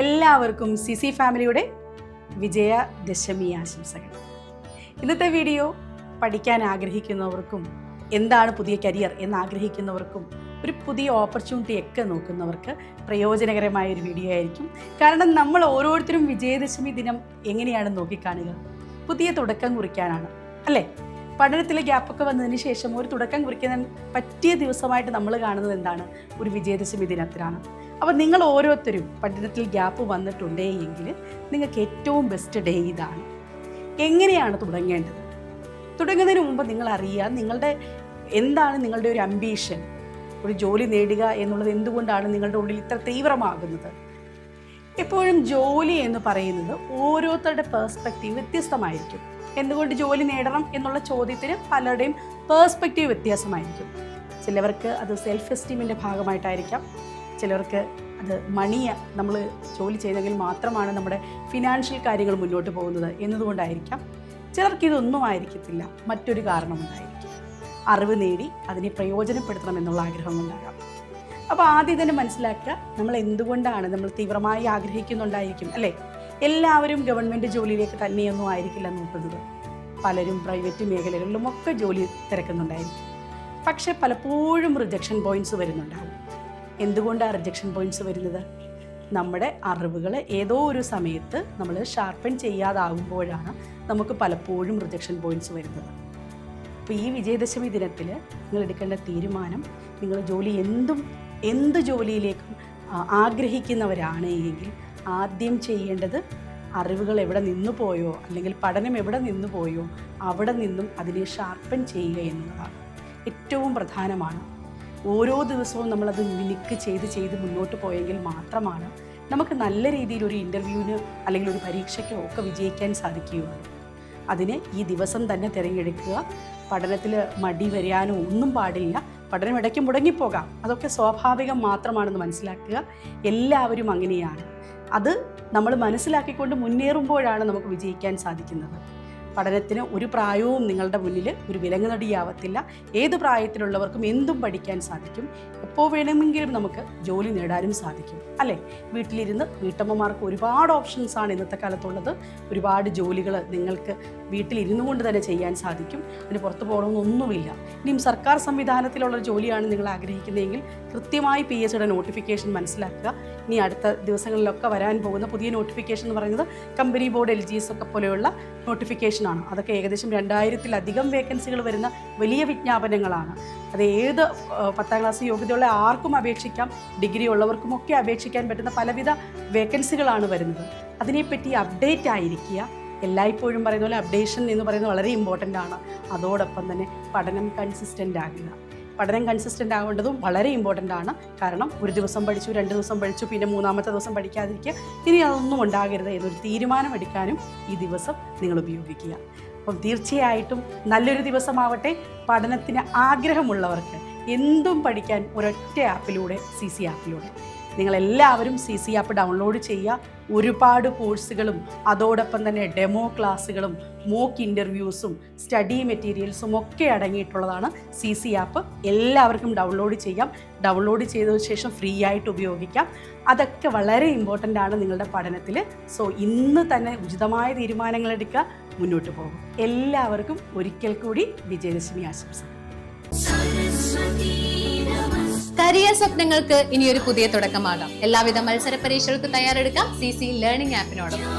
എല്ലാവർക്കും C C ഫാമിലിയുടെ വിജയദശമി ആശംസകൾ. ഇന്നത്തെ വീഡിയോ പഠിക്കാൻ ആഗ്രഹിക്കുന്നവർക്കും എന്താണ് പുതിയ കരിയർ എന്ന് ആഗ്രഹിക്കുന്നവർക്കും ഒരു പുതിയ ഓപ്പർച്യൂണിറ്റി ഒക്കെ നോക്കുന്നവർക്ക് പ്രയോജനകരമായ ഒരു വീഡിയോ ആയിരിക്കും. കാരണം നമ്മൾ ഓരോരുത്തരും വിജയദശമി ദിനം എങ്ങനെയാണ് നോക്കിക്കാണുക? പുതിയ തുടക്കം കുറിക്കാനാണ്. അല്ലേ? പഠനത്തിലെ ഗ്യാപ്പൊക്കെ വന്നതിന് ശേഷം ഒരു തുടക്കം കുറിക്കാൻ പറ്റിയ ദിവസമായിട്ട് നമ്മൾ കാണുന്നത് എന്താണ്? ഒരു വിജയദശമി ദിനത്തിലാണ്. അപ്പോൾ നിങ്ങൾ ഓരോരുത്തരും പഠനത്തിൽ ഗ്യാപ്പ് വന്നിട്ടുണ്ടേ എങ്കിൽ നിങ്ങൾക്ക് ഏറ്റവും ബെസ്റ്റ് ഡേ ഇതാണ്. എങ്ങനെയാണ് തുടങ്ങേണ്ടത്? തുടങ്ങുന്നതിന് മുമ്പ് നിങ്ങൾ അറിയുക നിങ്ങളുടെ എന്താണ് നിങ്ങളുടെ ഒരു അംബീഷൻ ഒരു ജോലി നേടുക എന്നുള്ളത് എന്തുകൊണ്ടാണ് നിങ്ങളുടെ ഉള്ളിൽ ഇത്ര തീവ്രമാകുന്നത്? എപ്പോഴും ജോലി എന്ന് പറയുന്നത് ഓരോരുത്തരുടെ പേഴ്സ്പെക്റ്റീവ് വ്യത്യസ്തമായിരിക്കും. എന്തുകൊണ്ട് ജോലി നേടണം എന്നുള്ള ചോദ്യത്തിന് പലരുടെയും പേഴ്സ്പെക്റ്റീവ് വ്യത്യാസമായിരിക്കും. ചിലവർക്ക് അത് സെൽഫ് എസ്റ്റീമിന്റെ ഭാഗമായിട്ടായിരിക്കാം. ചിലർക്ക് അത് മണിയ നമ്മൾ ജോലി ചെയ്തെങ്കിൽ മാത്രമാണ് നമ്മുടെ ഫിനാൻഷ്യൽ കാര്യങ്ങൾ മുന്നോട്ട് പോകുന്നത് എന്നതുകൊണ്ടായിരിക്കാം. ചിലർക്ക് ഇതൊന്നും ആയിരിക്കത്തില്ല. മറ്റൊരു കാരണമുണ്ടായിരിക്കും. അറിവ് നേടി അതിനെ പ്രയോജനപ്പെടുത്തണം എന്നുള്ള ആഗ്രഹം ഉണ്ടാകാം. അപ്പോൾ ആദ്യം തന്നെ മനസ്സിലാക്കുക നമ്മൾ എന്തുകൊണ്ടാണ് നമ്മൾ തീവ്രമായി ആഗ്രഹിക്കുന്നുണ്ടായിരിക്കും അല്ലേ? എല്ലാവരും ഗവൺമെന്റ് ജോലിയിലേക്ക് തന്നെയൊന്നും ആയിരിക്കില്ല നോക്കുന്നത്. പലരും പ്രൈവറ്റ് മേഖലകളിലും ഒക്കെ ജോലി തിരക്കുന്നുണ്ടായിരിക്കും. പക്ഷെ പലപ്പോഴും റിജക്ഷൻ പോയിന്റ്സ് വരുന്നുണ്ടാവും. എന്തുകൊണ്ടാണ് റിജക്ഷൻ പോയിന്റ്സ് വരുന്നത്? നമ്മുടെ അറിവുകൾ ഏതോ ഒരു സമയത്ത് നമ്മൾ ഷാർപ്പൻ ചെയ്യാതാകുമ്പോഴാണ് നമുക്ക് പലപ്പോഴും റിജക്ഷൻ പോയിന്റ്സ് വരുന്നത്. അപ്പോൾ ഈ വിജയദശമി ദിനത്തിൽ നിങ്ങൾ എടുക്കേണ്ട തീരുമാനം നിങ്ങൾ ജോലി എന്തും എന്ത് ജോലിയിലേക്കും ആഗ്രഹിക്കുന്നവരാണ് എങ്കിൽ ആദ്യം ചെയ്യേണ്ടത് അറിവുകൾ എവിടെ നിന്നു പോയോ അല്ലെങ്കിൽ പഠനം എവിടെ നിന്നു പോയോ അവിടെ നിന്നും അതിനെ ഷാർപ്പൻ ചെയ്യുക എന്നുള്ളതാണ് ഏറ്റവും പ്രധാനമാണ്. ഓരോ ദിവസവും നമ്മളത് മിനിക്ക് ചെയ്ത് ചെയ്ത് മുന്നോട്ട് പോയെങ്കിൽ മാത്രമാണ് നമുക്ക് നല്ല രീതിയിൽ ഒരു ഇന്റർവ്യൂവിന് അല്ലെങ്കിൽ ഒരു പരീക്ഷയ്ക്കോ ഒക്കെ വിജയിക്കാൻ സാധിക്കുകയുള്ളൂ. അതിന് ഈ ദിവസം തന്നെ തിരഞ്ഞെടുക്കുക. പഠനത്തിൽ മടി വരാനോ ഒന്നും പാടില്ല. പഠനം ഇടയ്ക്ക് മുടങ്ങിപ്പോകാം. അതൊക്കെ സ്വാഭാവികം മാത്രമാണെന്ന് മനസ്സിലാക്കുക. എല്ലാവരും അങ്ങനെയാണ്. അത് നമ്മൾ മനസ്സിലാക്കിക്കൊണ്ട് മുന്നേറുമ്പോഴാണ് നമുക്ക് വിജയിക്കാൻ സാധിക്കുന്നത്. പഠനത്തിന് ഒരു പ്രായവും നിങ്ങളുടെ മുന്നിൽ ഒരു വിലങ്ങുനടിയാവത്തില്ല ഏത് പ്രായത്തിലുള്ളവർക്കും എന്തും പഠിക്കാൻ സാധിക്കും. എപ്പോൾ വേണമെങ്കിലും നമുക്ക് ജോലി നേടാനും സാധിക്കും. അല്ലേ? വീട്ടിലിരുന്ന് വീട്ടമ്മമാർക്ക് ഒരുപാട് ഓപ്ഷൻസാണ് ഇന്നത്തെ കാലത്തുള്ളത്. ഒരുപാട് ജോലികൾ നിങ്ങൾക്ക് വീട്ടിലിരുന്നു കൊണ്ട് തന്നെ ചെയ്യാൻ സാധിക്കും. അതിന് പുറത്തു പോകണമെന്നൊന്നുമില്ല. ഇനിയും സർക്കാർ സംവിധാനത്തിലുള്ള ജോലിയാണ് നിങ്ങൾ ആഗ്രഹിക്കുന്നതെങ്കിൽ കൃത്യമായി പി എസ് സിയുടെ നോട്ടിഫിക്കേഷൻ മനസ്സിലാക്കുക. ഇനി അടുത്ത ദിവസങ്ങളിലൊക്കെ വരാൻ പോകുന്ന പുതിയ നോട്ടിഫിക്കേഷൻ എന്ന് പറയുന്നത് company board L G S ഒക്കെ പോലെയുള്ള നോട്ടിഫിക്കേഷനാണ് അതൊക്കെ ഏകദേശം രണ്ടായിരത്തിലധികം വേക്കൻസികൾ വരുന്ന വലിയ വിജ്ഞാപനങ്ങളാണ്. അത് ഏത് പത്താം ക്ലാസ് യോഗ്യതയുള്ള ആർക്കും അപേക്ഷിക്കാം ഡിഗ്രി ഉള്ളവർക്കുമൊക്കെ അപേക്ഷിക്കാൻ പറ്റുന്ന പലവിധ വേക്കൻസികളാണ് വരുന്നത്. അതിനെപ്പറ്റി അപ്ഡേറ്റ് ആയിരിക്കുക. എല്ലായ്പ്പോഴും പറയുന്ന പോലെ അപ്ഡേഷൻ എന്ന് പറയുന്നത് വളരെ ഇമ്പോർട്ടന്റ് ആണ്. അതോടൊപ്പം തന്നെ പഠനം കൺസിസ്റ്റന്റ് ആകുക പഠനം കൺസിസ്റ്റന്റ് ആവേണ്ടതും വളരെ ഇമ്പോർട്ടന്റ് ആണ്. കാരണം ഒരു ദിവസം പഠിച്ചു രണ്ട് ദിവസം പഠിച്ചു പിന്നെ മൂന്നാമത്തെ ദിവസം പഠിക്കാതിരിക്കുക. ഇനി അതൊന്നും ഉണ്ടാകരുത് എന്നൊരു തീരുമാനമെടുക്കാനും ഈ ദിവസം നിങ്ങൾ ഉപയോഗിക്കുക. അപ്പം തീർച്ചയായിട്ടും നല്ലൊരു ദിവസമാവട്ടെ. പഠനത്തിന് ആഗ്രഹമുള്ളവർക്ക് എന്തും പഠിക്കാൻ ഒരൊറ്റ ആപ്പിലൂടെ സി സി ആപ്പിലൂടെ നിങ്ങളെല്ലാവരും സി സി ആപ്പ് ഡൗൺലോഡ് ചെയ്യുക. ഒരുപാട് കോഴ്സുകളും അതോടൊപ്പം തന്നെ ഡെമോ ക്ലാസ്സുകളും മോക്ക് ഇന്റർവ്യൂസും സ്റ്റഡി മെറ്റീരിയൽസും ഒക്കെ അടങ്ങിയിട്ടുള്ളതാണ് സി സി ആപ്പ് എല്ലാവർക്കും ഡൗൺലോഡ് ചെയ്യാം. ഡൗൺലോഡ് ചെയ്തതിനു ശേഷം ഫ്രീ ആയിട്ട് ഉപയോഗിക്കാം. അതൊക്കെ വളരെ ഇമ്പോർട്ടന്റ് ആണ് നിങ്ങളുടെ പഠനത്തിൽ സോ ഇന്ന് തന്നെ ഉചിതമായ തീരുമാനങ്ങൾ എടുക്കുക. മുന്നോട്ട് പോകും. എല്ലാവർക്കും ഒരിക്കൽ കൂടി വിജയദശമി ആശംസ കരിയർ സ്വപ്നങ്ങൾക്ക് ഇനിയൊരു പുതിയ തുടക്കമാകാം. എല്ലാവിധ മത്സര പരീക്ഷകൾക്ക് തയ്യാറെടുക്കാം. C C learning ആപ്പിനോടൊപ്പം